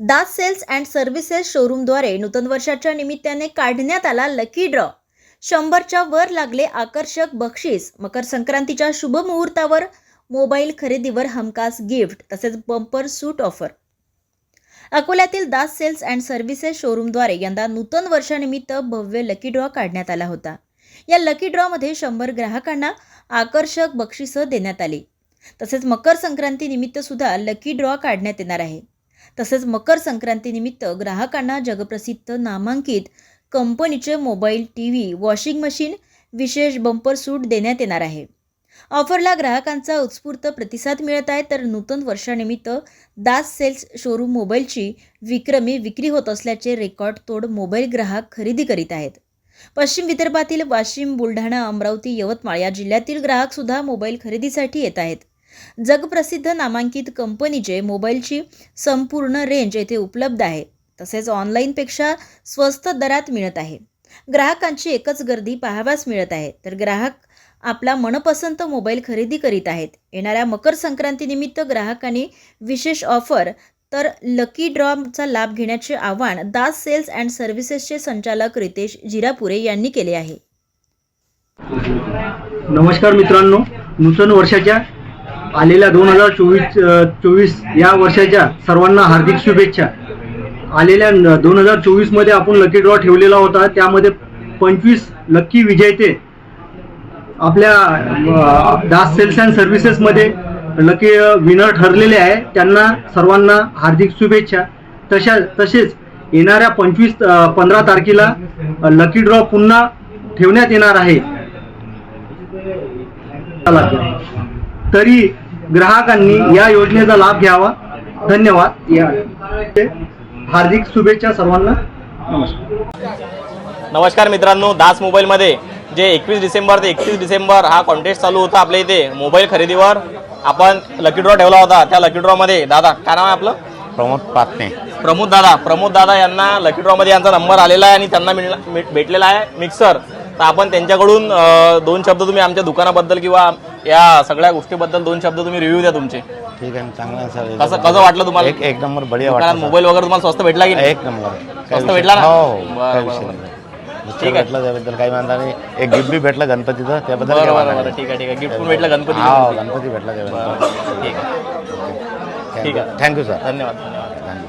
Das sales and services शोरूमद्वारे नूतन वर्षाच्या निमित्ताने काढण्यात आला लकी ड्रॉ शंभरच्या वर लागले आकर्षक बक्षीस. मकर संक्रांतीच्या शुभ मुहूर्तावर मोबाईल खरेदीवर हमखास गिफ्ट तसेच बंपर सूट ऑफर अकोल्यातील दास सेल्स अँड सर्व्हिसेस शोरूमद्वारे यंदा नूतन वर्षानिमित्त भव्य लकी ड्रॉ काढण्यात आला होता. या लकी ड्रॉमध्ये शंभर ग्राहकांना आकर्षक बक्षिसं देण्यात आली. तसेच मकर संक्रांतीनिमित्त सुद्धा लकी ड्रॉ काढण्यात येणार आहे. तसेच मकर संक्रांतीनिमित्त ग्राहकांना जगप्रसिद्ध नामांकित कंपनीचे mobile T V washing machine विशेष बंपर सूट देण्यात येणार आहे. ऑफरला ग्राहकांचा उत्स्फूर्त प्रतिसाद मिळत आहे तर नूतन वर्षानिमित्त दास सेल्स शोरूम मोबाईलची विक्रमी विक्री होत असल्याचे रेकॉर्ड तोड मोबाईल ग्राहक खरेदी करीत आहेत. पश्चिम विदर्भातील वाशिम बुलढाणा अमरावती यवतमाळ या जिल्ह्यातील ग्राहकसुद्धा मोबाईल खरेदीसाठी येत आहेत. जगप्रसिद्ध नामांकित कंपनीचे मोबाईलची संपूर्ण रेंज येथे उपलब्ध आहे. तसेच ऑनलाईनपेक्षा स्वस्त दरात मिळत आहे. ग्राहकांची एकच गर्दी पाहाव्यास मिळत आहे. तर ग्राहक आपला मनपसंत मोबाईल खरेदी करीत आहेत. येणाऱ्या मकर संक्रांतीनिमित्त ग्राहकांनी विशेष ऑफर तर लकी ड्रॉचा लाभ घेण्याचे आवाहन दास सेल्स अँड सर्व्हिसेसचे संचालक रितेश जिरापुरे यांनी केले आहे. नमस्कार मित्रांनो. नूतन वर्षाच्या आलेल्या दोन हजार चोवीस चोवीस या वर्षाच्या सर्वांना हार्दिक शुभेच्छा. आलेल्या दोन हजार चोवीसमध्ये आपण लकी ड्रॉ ठेवलेला होता. त्यामध्ये पंचवीस लक्की विजेते आपल्या दास सेल्स अँड सर्व्हिसेसमध्ये लकी विनर ठरलेले आहे. त्यांना सर्वांना हार्दिक शुभेच्छा. तशा तसेच येणाऱ्या पंचवीस पंधरा तारखेला लकी ड्रॉ पुन्हा ठेवण्यात येणार आहे. तरी ग्राहकांनी या योजनेचा लाभ घ्यावा. धन्यवाद. या हार्दिक शुभेच्छा सर्वांना. नमस्कार. नमस्कार मित्रांनो दास मोबाईलमध्ये. जे एकवीस डिसेंबर ते एकतीस डिसेंबर हा कॉन्टेस्ट चालू होता आपल्या इथे मोबाईल खरेदीवर. आपण लकी ड्रॉ ठेवला होता. त्या लकी ड्रॉमध्ये दादा काय नाव आहे आपलं? प्रमोद पाटणे प्रमोद दादा. प्रमोद दादा यांना लकी ड्रॉमध्ये यांचा नंबर आलेला आहे आणि त्यांना मिळला भेटलेला आहे मिक्सर तर आपण त्यांच्याकडून दोन शब्द तुम्ही आमच्या दुकानाबद्दल किंवा या सगळ्या गोष्टीबद्दल दोन शब्द तुम्ही रिव्ह्यू द्या तुमचे. ठीक आहे चांगलं सर. कसं कसं वाटलं तुम्हाला? एक एक नंबर बढिया वाटलं मोबाईल वगैरे तुम्हाला स्वस्त भेटला की. नाही? एक नंबर. स्वस्त भेटला ना? हो हो बरं, काय बरं, विषय बरं. नाही. ठीक आहे. भेटलं त्याबद्दल काही म्हणता नाही. एक गिफ्ट बी भेटलं गणपतीचं त्याबद्दल काही बरं बरं. ठीक आहे ठीक आहे. गिफ्ट पण भेटलं गणपती हो गणपती भेटला त्याबद्दल. ठीक आहे. ठीक आहे. थँक्यू सर धन्यवाद. धन्यवाद.